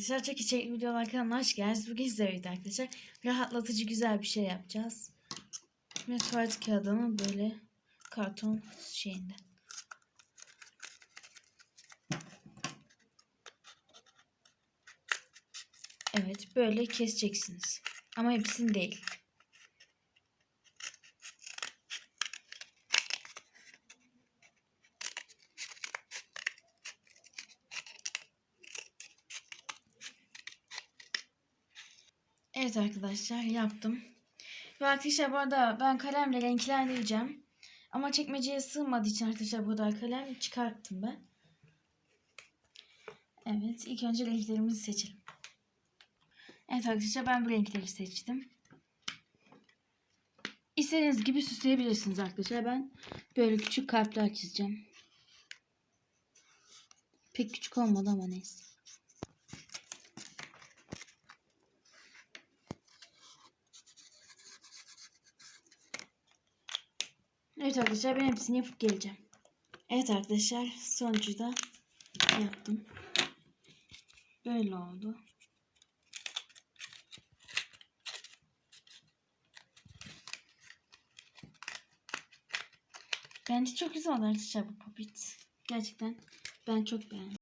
arkadaşlar. Çok içerikli videolar kanalına hoş geldiniz. Bugün size birlikte arkadaşlar rahatlatıcı güzel bir şey yapacağız. Ve kağıdını böyle karton şeyinde. Evet böyle keseceksiniz. Ama hepsini değil. Evet arkadaşlar yaptım. Ve arkadaşlar bu arada ben kalemle renklendireceğim. Ama çekmeceye sığmadığı için arkadaşlar bu da kalem çıkarttım ben. Evet ilk önce renklerimizi seçelim. Evet arkadaşlar ben bu renkleri seçtim. İstediğiniz gibi süsleyebilirsiniz arkadaşlar. Ben böyle küçük kalpler çizeceğim. Pek küçük olmadı ama neyse. Evet arkadaşlar ben hepsini yapıp geleceğim. Evet arkadaşlar sonucu da yaptım. Böyle oldu. Bence çok güzel arkadaşlar bu popit. Gerçekten ben çok beğendim.